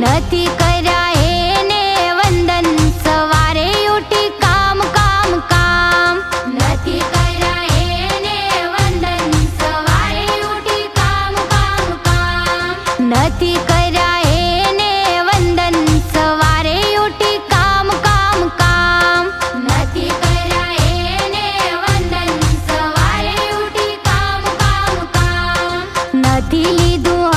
નથી કર્યા વંદન. સવારે ઉઠી કામ કામ કામ. નથી કર્યા એને વંદન. સવારે ઉઠી કામ કામ કામ. નથી કર્યા apelido